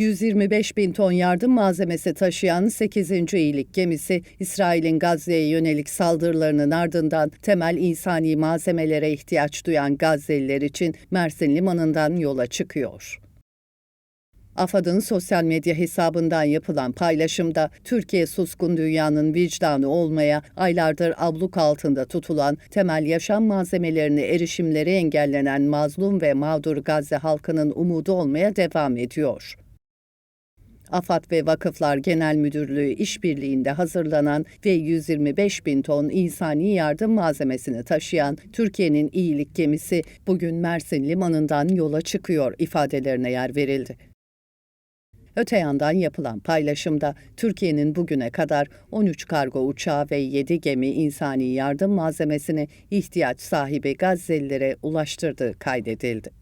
125 bin ton yardım malzemesi taşıyan 8. iyilik gemisi, İsrail'in Gazze'ye yönelik saldırılarının ardından temel insani malzemelere ihtiyaç duyan Gazze'liler için Mersin Limanı'ndan yola çıkıyor. AFAD'ın sosyal medya hesabından yapılan paylaşımda Türkiye suskun dünyanın vicdanı olmaya aylardır abluk altında tutulan temel yaşam malzemelerine erişimleri engellenen mazlum ve mağdur Gazze halkının umudu olmaya devam ediyor. AFAD ve Vakıflar Genel Müdürlüğü işbirliğinde hazırlanan ve 125 bin ton insani yardım malzemesini taşıyan Türkiye'nin iyilik gemisi bugün Mersin Limanı'ndan yola çıkıyor ifadelerine yer verildi. Öte yandan yapılan paylaşımda Türkiye'nin bugüne kadar 13 kargo uçağı ve 7 gemi insani yardım malzemesini ihtiyaç sahibi Gazze'lilere ulaştırdığı kaydedildi.